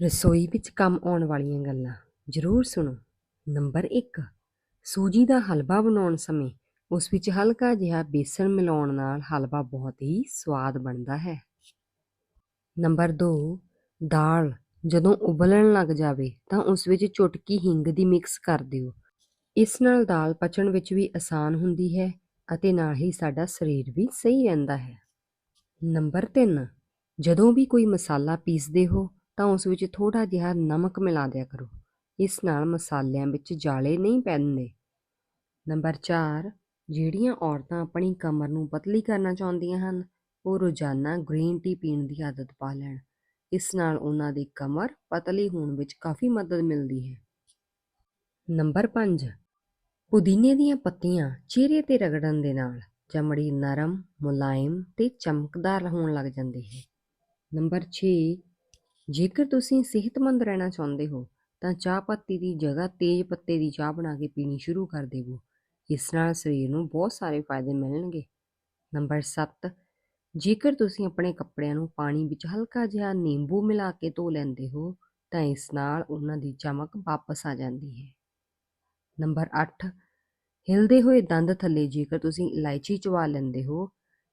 ਰਸੋਈ ਵਿੱਚ ਕੰਮ ਆਉਣ ਵਾਲੀਆਂ ਗੱਲਾਂ। ਜ਼ਰੂਰ ਸੁਣੋ। ਨੰਬਰ 1 ਸੂਜੀ ਦਾ ਹਲਵਾ ਬਣਾਉਣ ਸਮੇਂ ਉਸ ਵਿੱਚ ਹਲਕਾ ਜਿਹਾ ਬੇਸਣ ਮਿਲਾਉਣ ਨਾਲ ਹਲਵਾ ਬਹੁਤ ਹੀ ਸਵਾਦ ਬਣਦਾ ਹੈ। ਨੰਬਰ 2 ਦਾਲ। ਜਦੋਂ ਉਬਲਣ ਲੱਗ ਜਾਵੇ ਤਾਂ ਉਸ ਵਿੱਚ ਚੁਟਕੀ ਹਿੰਗ ਦੀ ਮਿਕਸ ਕਰ ਦਿਓ। ਇਸ ਨਾਲ ਦਾਲ ਪਚਣ ਵਿੱਚ ਵੀ ਆਸਾਨ ਹੁੰਦੀ ਹੈ ਅਤੇ ਨਾਲ ਹੀ ਸਾਡਾ ਸਰੀਰ ਵੀ ਸਹੀ ਰਹਿੰਦਾ ਹੈ। ਨੰਬਰ 3 ਜਦੋਂ ਵੀ ਕੋਈ ਮਸਾਲਾ ਪੀਸਦੇ ਹੋ ਤਾਂ ਉਸ ਵਿੱਚ ਥੋੜਾ ਜਿਹਾ ਨਮਕ ਮਿਲਾ ਦਿਆ ਕਰੋ। ਇਸ ਨਾਲ ਮਸਾਲਿਆਂ ਵਿੱਚ ਜਾਲੇ ਨਹੀਂ ਪੈਂਦੇ। ਨੰਬਰ 4 ਜਿਹੜੀਆਂ ਔਰਤਾਂ ਆਪਣੀ ਕਮਰ ਨੂੰ ਪਤਲੀ ਕਰਨਾ ਚਾਹੁੰਦੀਆਂ ਹਨ, ਉਹ ਰੋਜ਼ਾਨਾ ਗ੍ਰੀਨ ਟੀ ਪੀਣ ਦੀ ਆਦਤ ਪਾ ਲੈਣ। ਇਸ ਨਾਲ ਉਹਨਾਂ ਦੀ ਕਮਰ ਪਤਲੀ ਹੋਣ ਵਿੱਚ ਕਾਫੀ ਮਦਦ ਮਿਲਦੀ ਹੈ। ਨੰਬਰ 5 ਪੁਦੀਨੇ ਦੀਆਂ ਪੱਤੀਆਂ ਚਿਹਰੇ ਤੇ ਰਗੜਨ ਦੇ ਨਾਲ ਚਮੜੀ ਨਰਮ, ਮੁਲਾਇਮ ਤੇ ਚਮਕਦਾਰ ਹੋਣ ਲੱਗ ਜਾਂਦੀ ਹੈ ਨੰਬਰ 6 ਜੇਕਰ ਤੁਸੀਂ ਸਿਹਤਮੰਦ ਰਹਿਣਾ ਚਾਹੁੰਦੇ ਹੋ, ਤਾਂ ਚਾਹ ਪੱਤੀ ਦੀ ਜਗ੍ਹਾ ਤੇਜ਼ ਪੱਤੇ ਦੀ ਚਾਹ ਬਣਾ ਕੇ ਪੀਣੀ ਸ਼ੁਰੂ ਕਰ ਦੇਵੋ। ਇਸ ਨਾਲ ਸਰੀਰ ਨੂੰ ਬਹੁਤ ਸਾਰੇ ਫਾਇਦੇ ਮਿਲਣਗੇ। ਨੰਬਰ 7 ਜੇਕਰ ਤੁਸੀਂ ਆਪਣੇ ਕੱਪੜਿਆਂ ਨੂੰ ਪਾਣੀ ਵਿੱਚ ਹਲਕਾ ਜਿਹਾ ਨਿੰਬੂ ਮਿਲਾ ਕੇ ਧੋ ਲੈਂਦੇ ਹੋ, ਤਾਂ ਇਸ ਨਾਲ ਉਹਨਾਂ ਦੀ ਚਮਕ ਵਾਪਸ ਆ ਜਾਂਦੀ ਹੈ। ਨੰਬਰ 8 ਹਿਲਦੇ ਹੋਏ ਦੰਦ ਥੱਲੇ ਜੇਕਰ ਤੁਸੀਂ ਇਲਾਇਚੀ ਚਵਾ ਲੈਂਦੇ ਹੋ,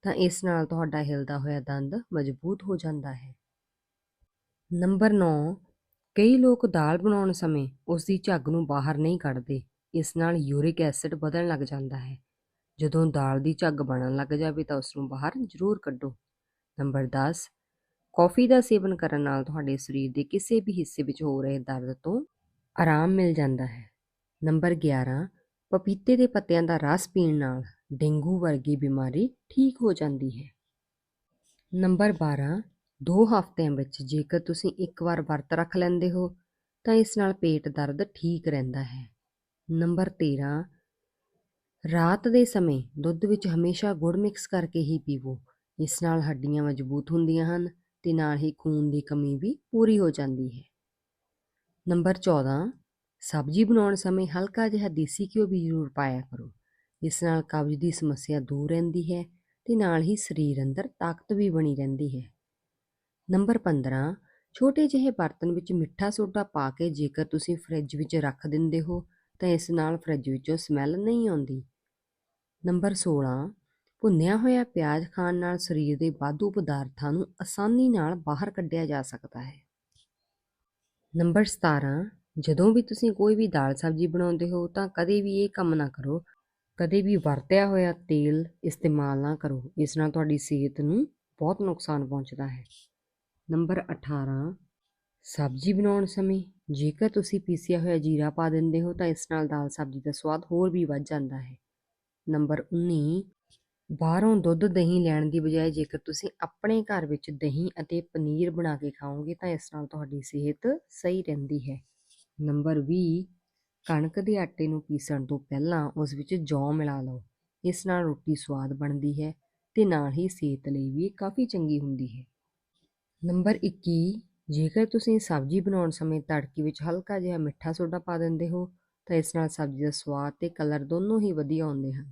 ਤਾਂ ਇਸ ਨਾਲ ਤੁਹਾਡਾ ਹਿਲਦਾ ਹੋਇਆ ਦੰਦ ਮਜ਼ਬੂਤ ਹੋ ਜਾਂਦਾ ਹੈ। ਨੰਬਰ 9 ਕਈ ਲੋਕ ਦਾਲ ਬਣਾਉਣ ਸਮੇਂ ਉਸ ਦੀ ਝੱਗ ਨੂੰ ਬਾਹਰ ਨਹੀਂ ਕੱਢਦੇ। ਇਸ ਨਾਲ ਯੂਰਿਕ ਐਸਿਡ ਵਧਣ ਲੱਗ ਜਾਂਦਾ ਹੈ। ਜਦੋਂ ਦਾਲ ਦੀ ਝੱਗ ਬਣਨ ਲੱਗ ਜਾਵੇ ਤਾਂ ਉਸ ਨੂੰ ਬਾਹਰ ਜ਼ਰੂਰ ਕੱਢੋ। ਨੰਬਰ 10 ਕੌਫੀ ਦਾ ਸੇਵਨ ਕਰਨ ਨਾਲ ਤੁਹਾਡੇ ਸਰੀਰ ਦੇ ਕਿਸੇ ਵੀ ਹਿੱਸੇ ਵਿੱਚ ਹੋ ਰਹੇ ਦਰਦ ਤੋਂ ਆਰਾਮ ਮਿਲ ਜਾਂਦਾ ਹੈ। ਨੰਬਰ 11 ਪਪੀਤੇ ਦੇ ਪੱਤਿਆਂ ਦਾ ਰਸ ਪੀਣ ਨਾਲ ਡੇਂਗੂ ਵਰਗੀ ਬਿਮਾਰੀ ਠੀਕ ਹੋ ਜਾਂਦੀ ਹੈ। ਨੰਬਰ 12 ਦੋ ਹਫ਼ਤਿਆਂ ਵਿੱਚ ਜੇਕਰ ਤੁਸੀਂ ਇੱਕ ਵਾਰ ਵਰਤ ਰੱਖ ਲੈਂਦੇ ਹੋ, ਤਾਂ ਇਸ ਨਾਲ ਪੇਟ ਦਰਦ ਠੀਕ ਰਹਿੰਦਾ ਹੈ। ਨੰਬਰ 13 ਰਾਤ ਦੇ ਸਮੇਂ ਦੁੱਧ ਵਿੱਚ ਹਮੇਸ਼ਾ ਗੁੜ ਮਿਕਸ ਕਰਕੇ ਹੀ ਪੀਵੋ। ਇਸ ਨਾਲ ਹੱਡੀਆਂ ਮਜ਼ਬੂਤ ਹੁੰਦੀਆਂ ਹਨ ਤੇ ਨਾਲ ਹੀ ਖੂਨ ਦੀ ਕਮੀ ਵੀ ਪੂਰੀ ਹੋ ਜਾਂਦੀ ਹੈ। ਨੰਬਰ 14 ਸਬਜ਼ੀ ਬਣਾਉਣ ਸਮੇਂ ਹਲਕਾ ਜਿਹਾ ਦੇਸੀ ਘਿਓ ਵੀ ਜ਼ਰੂਰ ਪਾਇਆ ਕਰੋ। ਇਸ ਨਾਲ ਕਬਜ਼ ਦੀ ਸਮੱਸਿਆ ਦੂਰ ਰਹਿੰਦੀ ਹੈ ਤੇ ਨਾਲ ਹੀ ਸਰੀਰ ਅੰਦਰ ਤਾਕਤ ਵੀ ਬਣੀ ਰਹਿੰਦੀ ਹੈ। ਨੰਬਰ 15 ਛੋਟੇ ਜਿਹੇ ਬਰਤਨ ਵਿੱਚ ਮਿੱਠਾ ਸੋਡਾ ਪਾ ਕੇ ਜੇਕਰ ਤੁਸੀਂ ਫਰਿੱਜ ਵਿੱਚ ਰੱਖ ਦਿੰਦੇ ਹੋ, ਤਾਂ ਇਸ ਨਾਲ ਫਰਿੱਜ ਵਿੱਚੋਂ ਸਮੈਲ ਨਹੀਂ ਆਉਂਦੀ। ਨੰਬਰ 16 ਭੁੰਨਿਆ ਹੋਇਆ ਪਿਆਜ਼ ਖਾਣ ਨਾਲ ਸਰੀਰ ਦੇ ਵਾਧੂ ਪਦਾਰਥਾਂ ਨੂੰ ਆਸਾਨੀ ਨਾਲ ਬਾਹਰ ਕੱਢਿਆ ਜਾ ਸਕਦਾ ਹੈ। ਨੰਬਰ 17 ਜਦੋਂ ਵੀ ਤੁਸੀਂ ਕੋਈ ਵੀ ਦਾਲ ਸਬਜ਼ੀ ਬਣਾਉਂਦੇ ਹੋ, ਤਾਂ ਕਦੇ ਵੀ ਇਹ ਕੰਮ ਨਾ ਕਰੋ। ਕਦੇ ਵੀ ਵਰਤਿਆ ਹੋਇਆ ਤੇਲ ਇਸਤੇਮਾਲ ਨਾ ਕਰੋ। ਇਸ ਨਾਲ ਤੁਹਾਡੀ ਸਿਹਤ ਨੂੰ ਬਹੁਤ ਨੁਕਸਾਨ ਪਹੁੰਚਦਾ ਹੈ। ਨੰਬਰ 18 ਸਬਜ਼ੀ ਬਣਾਉਣ ਸਮੇਂ ਜੇਕਰ ਤੁਸੀਂ ਪੀਸਿਆ ਹੋਇਆ ਜੀਰਾ ਪਾ ਦਿੰਦੇ ਹੋ ਤਾਂ ਇਸ ਨਾਲ ਦਾਲ ਸਬਜ਼ੀ ਦਾ ਸਵਾਦ ਹੋਰ ਵੀ ਵੱਧ ਜਾਂਦਾ ਹੈ। ਨੰਬਰ 19 ਬਾਹਰੋਂ ਦੁੱਧ ਦਹੀਂ ਲੈਣ ਦੀ ਬਜਾਏ ਜੇਕਰ ਤੁਸੀਂ ਆਪਣੇ ਘਰ ਵਿੱਚ ਦਹੀਂ ਅਤੇ ਪਨੀਰ ਬਣਾ ਕੇ ਖਾਓਗੇ ਤਾਂ ਇਸ ਨਾਲ ਤੁਹਾਡੀ ਸਿਹਤ ਸਹੀ ਰਹਿੰਦੀ ਹੈ। ਨੰਬਰ 20 ਕਣਕ ਦੇ ਆਟੇ ਨੂੰ ਪੀਸਣ ਤੋਂ ਪਹਿਲਾਂ ਉਸ ਵਿੱਚ ਜੌਂ ਮਿਲਾ ਲਓ। ਇਸ ਨਾਲ ਰੋਟੀ ਸਵਾਦ ਬਣਦੀ ਹੈ ਤੇ ਨਾਲ ਹੀ ਸਿਹਤ ਲਈ ਵੀ ਕਾਫੀ ਚੰਗੀ ਹੁੰਦੀ ਹੈ। ਨੰਬਰ 21 ਜੇਕਰ ਤੁਸੀਂ ਸਬਜ਼ੀ ਬਣਾਉਣ ਸਮੇਂ ਤੜਕੀ ਵਿੱਚ ਹਲਕਾ ਜਿਹਾ ਮਿੱਠਾ ਸੋਡਾ ਪਾ ਦਿੰਦੇ ਹੋ, ਤਾਂ ਇਸ ਨਾਲ ਸਬਜ਼ੀ ਦਾ ਸਵਾਦ ਤੇ ਕਲਰ ਦੋਨੋਂ ਹੀ ਵਧੀਆ ਆਉਂਦੇ ਹਨ।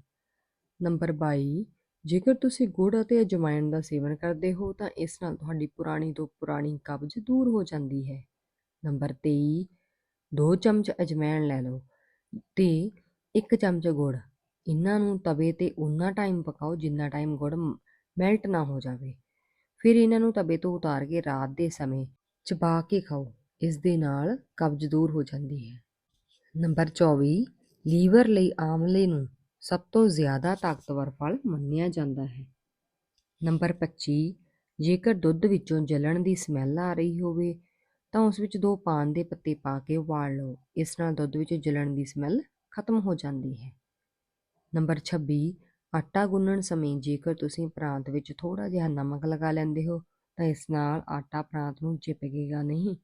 ਨੰਬਰ 22 ਜੇਕਰ ਤੁਸੀਂ ਗੁੜ ਅਤੇ ਅਜਵਾਇਣ ਦਾ ਸੇਵਨ ਕਰਦੇ ਹੋ, ਤਾਂ ਇਸ ਨਾਲ ਤੁਹਾਡੀ ਪੁਰਾਣੀ ਤੋਂ ਪੁਰਾਣੀ ਕਬਜ਼ ਦੂਰ ਹੋ ਜਾਂਦੀ ਹੈ। ਨੰਬਰ 23 ਦੋ ਚਮਚ ਅਜਵਾਇਣ ਲੈ ਲਓ ਤੇ ਇੱਕ ਚਮਚ ਗੁੜ। ਇਹਨਾਂ ਨੂੰ ਤਵੇ ਤੇ ਉਨਾ ਟਾਈਮ ਪਕਾਓ ਜਿੰਨਾ ਟਾਈਮ ਗੁੜ ਮੈਲਟ ਨਾ ਹੋ ਜਾਵੇ। ਫਿਰ ਇਹਨਾਂ ਨੂੰ ਤਵੇ ਤੋਂ ਉਤਾਰ ਕੇ ਰਾਤ ਦੇ ਸਮੇਂ ਚਬਾ ਕੇ ਖਾਓ। ਇਸ ਦੇ ਨਾਲ ਕਬਜ਼ ਦੂਰ ਹੋ ਜਾਂਦੀ ਹੈ। ਨੰਬਰ 24 ਲੀਵਰ ਲਈ ਆਮਲੇ ਨੂੰ ਸਭ ਤੋਂ ਜ਼ਿਆਦਾ ਤਾਕਤਵਰ ਫਲ ਮੰਨਿਆ ਜਾਂਦਾ ਹੈ। ਨੰਬਰ 25 ਜੇਕਰ ਦੁੱਧ ਵਿੱਚੋਂ ਜਲਣ ਦੀ ਸਮੈਲ ਆ ਰਹੀ ਹੋਵੇ, ਤਾਂ ਉਸ ਵਿੱਚ ਦੋ ਪਾਨ ਦੇ ਪੱਤੇ ਪਾ ਕੇ ਉਬਾਲ ਲਓ। ਇਸ ਨਾਲ ਦੁੱਧ ਵਿੱਚ ਜਲਣ ਦੀ ਸਮੈਲ ਖਤਮ ਹੋ ਜਾਂਦੀ ਹੈ। ਨੰਬਰ 26 ਆਟਾ ਗੁੰਨਣ ਸਮੇਂ ਜੇਕਰ ਤੁਸੀਂ ਪ੍ਰਾਂਤ ਵਿੱਚ ਥੋੜਾ ਜਿਹਾ ਨਮਕ ਲਗਾ ਲੈਂਦੇ ਹੋ, ਤਾਂ ਇਸ ਨਾਲ ਆਟਾ ਪ੍ਰਾਂਤ ਨੂੰ ਚਿਪਕੇਗਾ ਨਹੀਂ।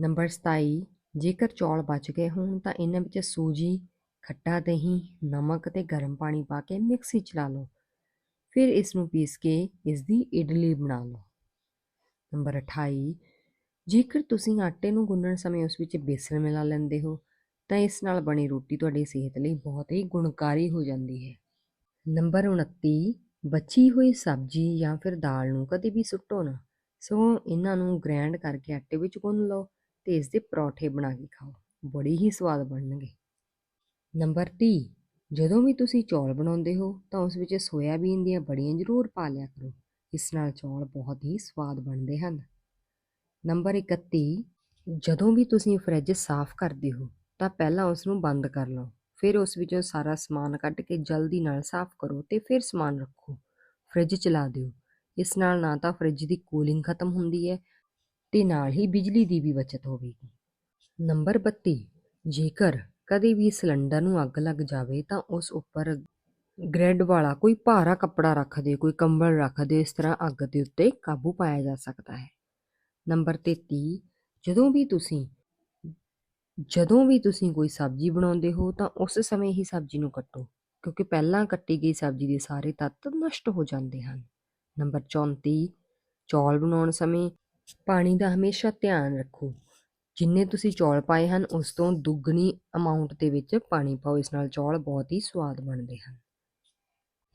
ਨੰਬਰ 27 ਜੇਕਰ ਚੌਲ ਬਚ ਗਏ ਹੋਣ, ਤਾਂ ਇਹਨਾਂ ਵਿੱਚ ਸੂਜੀ, ਖੱਟਾ ਦਹੀਂ, ਨਮਕ ਤੇ ਗਰਮ ਪਾਣੀ ਪਾ ਕੇ ਮਿਕਸੀ ਚਲਾ ਲਓ। ਫਿਰ ਇਸ ਨੂੰ ਪੀਸ ਕੇ ਇਸ ਦੀ ਇਡਲੀ ਬਣਾ ਲਓ। ਨੰਬਰ 28 ਜੇਕਰ ਤੁਸੀਂ ਆਟੇ ਨੂੰ ਗੁੰਨਣ ਸਮੇਂ ਉਸ ਵਿੱਚ ਬੇਸਣ ਮਿਲਾ ਲੈਂਦੇ ਹੋ ਤਾਂ ਇਸ ਨਾਲ ਬਣੀ ਰੋਟੀ ਤੁਹਾਡੀ ਸਿਹਤ ਲਈ ਬਹੁਤ ਹੀ ਗੁਣਕਾਰੀ ਹੋ ਜਾਂਦੀ ਹੈ। ਨੰਬਰ 29 ਬਚੀ ਹੋਈ ਸਬਜ਼ੀ ਜਾਂ ਫਿਰ ਦਾਲ ਨੂੰ ਕਦੇ ਵੀ ਸੁੱਟੋ ਨਾ। ਸੋ ਇਹਨਾਂ ਨੂੰ ਗ੍ਰੈਂਡ ਕਰਕੇ ਆਟੇ ਵਿੱਚ ਗੁੰਨ ਲਓ ਤੇ ਇਸ ਦੇ ਪਰੌਠੇ ਬਣਾ ਕੇ ਖਾਓ। ਬੜੀ ਹੀ ਸਵਾਦ ਬਣਨਗੇ। ਨੰਬਰ 30 ਜਦੋਂ ਵੀ ਤੁਸੀਂ ਚੌਲ ਬਣਾਉਂਦੇ ਹੋ ਤਾਂ ਉਸ ਵਿੱਚ ਸੋਇਆਬੀਨ ਦੀਆਂ ਬੜੀਆਂ ਜ਼ਰੂਰ ਪਾ ਲਿਆ ਕਰੋ। ਇਸ ਨਾਲ ਚੌਲ ਬਹੁਤ ਹੀ ਸਵਾਦ ਬਣਦੇ ਹਨ। ਨੰਬਰ 31 ਜਦੋਂ ਵੀ ਤੁਸੀਂ ਫਰਿੱਜ ਸਾਫ਼ ਕਰਦੇ ਹੋ ਤਾਂ ਪਹਿਲਾਂ ਉਸ ਨੂੰ ਬੰਦ ਕਰ ਲਓ। ਫਿਰ ਉਸ ਵਿੱਚੋਂ ਸਾਰਾ ਸਮਾਨ ਕੱਢ ਕੇ ਜਲਦੀ ਨਾਲ ਸਾਫ਼ ਕਰੋ ਤੇ ਫਿਰ ਸਮਾਨ ਰੱਖੋ। ਫਰਿੱਜ ਚਲਾ ਦਿਓ। ਇਸ ਨਾਲ ਨਾ ਤਾਂ ਫਰਿੱਜ ਦੀ ਕੂਲਿੰਗ ਖਤਮ ਹੁੰਦੀ ਹੈ ਤੇ ਨਾਲ ਹੀ ਬਿਜਲੀ ਦੀ ਵੀ ਬਚਤ ਹੋਵੇਗੀ। ਨੰਬਰ 32 ਜੇਕਰ ਕਦੇ ਵੀ ਸਿਲੰਡਰ ਨੂੰ ਅੱਗ ਲੱਗ ਜਾਵੇ ਤਾਂ ਉਸ ਉੱਪਰ ਗ੍ਰੈਡ ਵਾਲਾ ਕੋਈ ਭਾਰਾ ਕੱਪੜਾ ਰੱਖ ਦਿਓ ਕੋਈ ਕੰਬਲ ਰੱਖ ਦਿਓ ਇਸ ਤਰ੍ਹਾਂ ਅੱਗ ਦੇ ਉੱਤੇ ਕਾਬੂ ਪਾਇਆ ਜਾ ਸਕਦਾ ਹੈ। ਨੰਬਰ 33 ਜਦੋਂ ਵੀ ਤੁਸੀਂ ਜਦੋਂ ਵੀ ਤੁਸੀਂ ਕੋਈ ਸਬਜ਼ੀ ਬਣਾਉਂਦੇ ਹੋ, ਤਾਂ ਉਸ ਸਮੇਂ ਹੀ ਸਬਜ਼ੀ ਨੂੰ ਕੱਟੋ, ਕਿਉਂਕਿ ਪਹਿਲਾਂ ਕੱਟੀ ਗਈ ਸਬਜ਼ੀ ਦੇ ਸਾਰੇ ਤੱਤ ਨਸ਼ਟ ਹੋ ਜਾਂਦੇ ਹਨ। ਨੰਬਰ 34 ਚੌਲ ਬਣਾਉਣ ਸਮੇਂ ਪਾਣੀ ਦਾ ਹਮੇਸ਼ਾ ਧਿਆਨ ਰੱਖੋ। ਜਿੰਨੇ ਤੁਸੀਂ ਚੌਲ ਪਾਏ ਹਨ, ਉਸ ਤੋਂ ਦੁੱਗਣੀ ਅਮਾਉਂਟ ਦੇ ਵਿੱਚ ਪਾਣੀ ਪਾਓ। ਇਸ ਨਾਲ ਚੌਲ ਬਹੁਤ ਹੀ ਸਵਾਦ ਬਣਦੇ ਹਨ।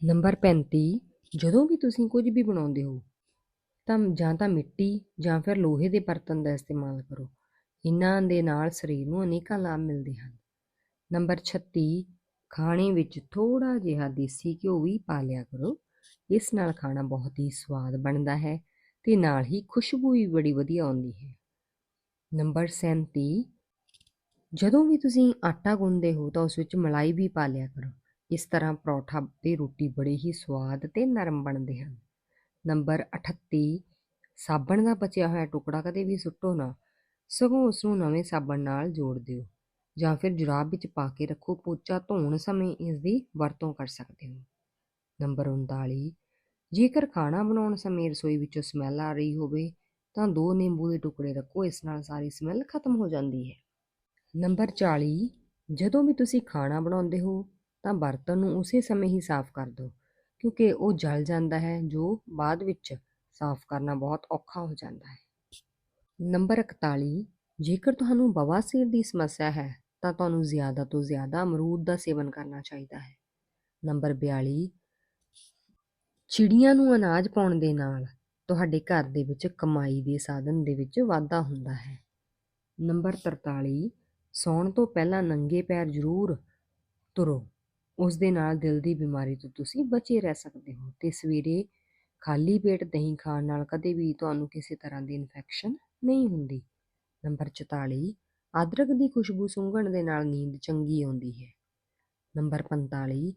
ਨੰਬਰ 35 ਜਦੋਂ ਵੀ ਤੁਸੀਂ ਕੁਝ ਵੀ ਬਣਾਉਂਦੇ ਹੋ, ਤਾਂ ਜਾਂ ਤਾਂ ਮਿੱਟੀ ਜਾਂ ਫਿਰ ਲੋਹੇ ਦੇ ਬਰਤਨ ਦਾ ਇਸਤੇਮਾਲ ਕਰੋ। ਇਹਨਾਂ ਦੇ ਨਾਲ ਸਰੀਰ ਨੂੰ ਅਨੇਕਾਂ ਲਾਭ ਮਿਲਦੇ ਹਨ। ਨੰਬਰ 36 ਖਾਣੇ ਵਿੱਚ ਥੋੜਾ ਜਿਹਾ ਦੇਸੀ ਘਿਓ ਵੀ ਪਾ ਲਿਆ ਕਰੋ। ਇਸ ਨਾਲ ਖਾਣਾ ਬਹੁਤ ਹੀ ਸਵਾਦ ਬਣਦਾ ਹੈ ਤੇ ਨਾਲ ਹੀ ਖੁਸ਼ਬੂ ਵੀ ਬੜੀ ਵਧੀਆ ਆਉਂਦੀ ਹੈ। ਨੰਬਰ 37 ਜਦੋਂ ਵੀ ਤੁਸੀਂ ਆਟਾ ਗੁੰਨਦੇ ਹੋ ਤਾਂ ਉਸ ਵਿੱਚ ਮਲਾਈ ਵੀ ਪਾ ਲਿਆ ਕਰੋ। ਇਸ ਤਰ੍ਹਾਂ ਪਰੌਠਾ ਤੇ ਰੋਟੀ ਬੜੇ ਹੀ ਸਵਾਦ ਤੇ ਨਰਮ ਬਣਦੇ ਹਨ। ਨੰਬਰ 38 ਸਾਬਣ ਦਾ ਬਚਿਆ ਹੋਇਆ ਟੁਕੜਾ ਕਦੇ ਵੀ ਸੁੱਟੋ ਨਾ। ਸਗੋਂ ਉਸ ਨੂੰ ਨਵੇਂ ਸਾਬਣ ਨਾਲ ਜੋੜ ਦਿਓ ਜਾਂ ਫਿਰ ਜੁਰਾਬ ਵਿੱਚ ਪਾ ਕੇ ਰੱਖੋ ਪੋਚਾ ਧੋਣ ਸਮੇਂ ਇਸ ਦੀ ਵਰਤੋਂ ਕਰ ਸਕਦੇ ਹੋ। ਨੰਬਰ 39 ਜੇਕਰ ਖਾਣਾ ਬਣਾਉਣ ਸਮੇਂ ਰਸੋਈ ਵਿੱਚੋਂ ਸਮੈਲ ਆ ਰਹੀ ਹੋਵੇ, ਤਾਂ ਦੋ ਨਿੰਬੂ ਦੇ ਟੁਕੜੇ ਰੱਖੋ, ਇਸ ਨਾਲ ਸਾਰੀ ਸਮੈਲ ਖਤਮ ਹੋ ਜਾਂਦੀ ਹੈ। ਨੰਬਰ 40 ਜਦੋਂ ਵੀ ਤੁਸੀਂ ਖਾਣਾ ਬਣਾਉਂਦੇ ਹੋ, ਤਾਂ ਬਰਤਨ ਨੂੰ ਉਸੇ ਸਮੇਂ ਹੀ ਸਾਫ਼ ਕਰ ਦਿਓ, ਕਿਉਂਕਿ ਉਹ ਜਲ ਜਾਂਦਾ ਹੈ, ਜੋ ਬਾਅਦ ਵਿੱਚ ਸਾਫ਼ ਕਰਨਾ ਬਹੁਤ ਔਖਾ ਹੋ ਜਾਂਦਾ ਹੈ। ਨੰਬਰ 41 ਜੇਕਰ ਤੁਹਾਨੂੰ ਬਵਾਸੀਰ ਦੀ ਸਮੱਸਿਆ ਹੈ, ਤਾਂ ਤੁਹਾਨੂੰ ਜ਼ਿਆਦਾ ਤੋਂ ਜ਼ਿਆਦਾ ਅਮਰੂਦ ਦਾ ਸੇਵਨ ਕਰਨਾ ਚਾਹੀਦਾ ਹੈ। ਨੰਬਰ 42 ਚਿੜੀਆਂ ਨੂੰ ਅਨਾਜ ਪਾਉਣ ਦੇ ਨਾਲ ਤੁਹਾਡੇ ਘਰ ਦੇ ਵਿੱਚ ਕਮਾਈ ਦੇ ਸਾਧਨ ਦੇ ਵਿੱਚ ਵਾਧਾ ਹੁੰਦਾ ਹੈ। ਨੰਬਰ 43 ਸੌਣ ਤੋਂ ਪਹਿਲਾਂ ਨੰਗੇ ਪੈਰ ਜ਼ਰੂਰ ਤੁਰੋ। ਉਸ ਦੇ ਨਾਲ ਦਿਲ ਦੀ ਬਿਮਾਰੀ ਤੋਂ ਤੁਸੀਂ ਬਚੇ ਰਹਿ ਸਕਦੇ ਹੋ ਤੇ ਸਵੇਰੇ ਖਾਲੀ ਪੇਟ ਦਹੀਂ ਖਾਣ ਨਾਲ ਕਦੇ ਵੀ ਤੁਹਾਨੂੰ ਕਿਸੇ ਤਰ੍ਹਾਂ ਦੀ ਇਨਫੈਕਸ਼ਨ ਨਹੀਂ ਹੁੰਦੀ। ਨੰਬਰ 44 ਅਦਰਕ ਦੀ ਖੁਸ਼ਬੂ ਸੁੰਘਣ ਦੇ ਨਾਲ ਨੀਂਦ ਚੰਗੀ ਆਉਂਦੀ ਹੈ। ਨੰਬਰ 45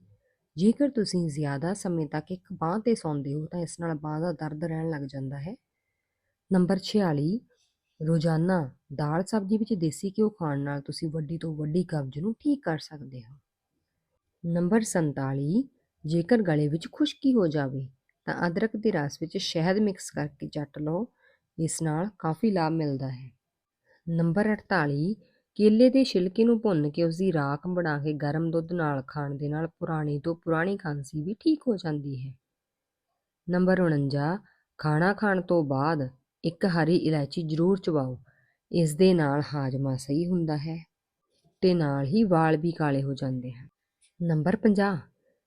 ਜੇਕਰ ਤੁਸੀਂ ਜ਼ਿਆਦਾ ਸਮੇਂ ਤੱਕ ਇੱਕ ਬਾਂਹ ਤੇ ਸੌਂਦੇ ਹੋ ਤਾਂ ਇਸ ਨਾਲ ਬਾਂਹ ਦਾ ਦਰਦ ਰਹਿਣ ਲੱਗ ਜਾਂਦਾ ਹੈ। ਨੰਬਰ 46 ਰੋਜ਼ਾਨਾ ਦਾਲ ਸਬਜ਼ੀ ਵਿੱਚ ਦੇਸੀ ਘਿਓ ਖਾਣ ਨਾਲ ਤੁਸੀਂ ਵੱਡੀ ਤੋਂ ਵੱਡੀ ਕਬਜ਼ ਨੂੰ ਠੀਕ ਕਰ ਸਕਦੇ ਹੋ। ਨੰਬਰ 47 ਜੇਕਰ ਗਲੇ ਵਿੱਚ ਖੁਸ਼ਕੀ ਹੋ ਜਾਵੇ ਤਾਂ ਅਦਰਕ ਦੇ ਰਸ ਵਿੱਚ ਸ਼ਹਿਦ ਮਿਕਸ ਕਰਕੇ ਚੱਟ ਲਓ। ਇਸ ਨਾਲ ਕਾਫੀ ਲਾਭ ਮਿਲਦਾ ਹੈ। ਨੰਬਰ 48 ਕੇਲੇ ਦੇ ਛਿਲਕੇ ਨੂੰ ਭੁੰਨ ਕੇ ਉਸ ਦੀ ਰਾਖ ਬਣਾ ਕੇ ਗਰਮ ਦੁੱਧ ਨਾਲ ਖਾਣ ਦੇ ਨਾਲ ਪੁਰਾਣੀ ਤੋਂ ਪੁਰਾਣੀ ਖਾਂਸੀ ਵੀ ਠੀਕ ਹੋ ਜਾਂਦੀ ਹੈ। ਨੰਬਰ 49 ਖਾਣਾ ਖਾਣ ਤੋਂ ਬਾਅਦ ਇੱਕ ਹਰੀ ਇਲਾਇਚੀ ਜ਼ਰੂਰ ਚਬਾਓ, ਇਸ ਦੇ ਨਾਲ ਹਾਜ਼ਮਾ ਸਹੀ ਹੁੰਦਾ ਹੈ ਤੇ ਨਾਲ ਹੀ ਵਾਲ ਵੀ ਕਾਲੇ ਹੋ ਜਾਂਦੇ ਹਨ। ਨੰਬਰ 50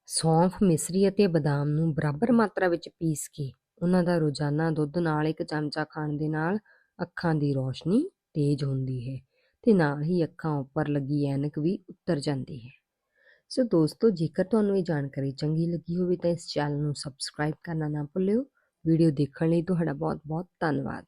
ਸੌਂਫ, ਮਿਸਰੀ ਅਤੇ ਬਦਾਮ ਨੂੰ ਬਰਾਬਰ ਮਾਤਰਾ ਵਿੱਚ ਪੀਸ ਕੇ ਉਹਨਾਂ ਦਾ ਰੋਜ਼ਾਨਾ ਦੁੱਧ ਨਾਲ ਇੱਕ ਚਮਚਾ ਖਾਣ ਦੇ ਨਾਲ ਅੱਖਾਂ ਦੀ ਰੌਸ਼ਨੀ ਤੇਜ਼ ਹੁੰਦੀ ਹੈ ਤੇ ਨਾਲ ਹੀ ਅੱਖਾਂ ਉੱਪਰ ਲੱਗੀ ਐਨਕ ਵੀ ਉਤਰ ਜਾਂਦੀ ਹੈ। ਸੋ ਦੋਸਤੋ, ਜੇਕਰ ਤੁਹਾਨੂੰ ਇਹ ਜਾਣਕਾਰੀ ਚੰਗੀ ਲੱਗੀ ਹੋਵੇ ਤਾਂ ਇਸ ਚੈਨਲ ਨੂੰ ਸਬਸਕ੍ਰਾਈਬ ਕਰਨਾ ਨਾ ਭੁੱਲਿਓ। ਵੀਡੀਓ ਦੇਖਣ ਲਈ ਤੁਹਾਡਾ ਬਹੁਤ ਬਹੁਤ ਧੰਨਵਾਦ।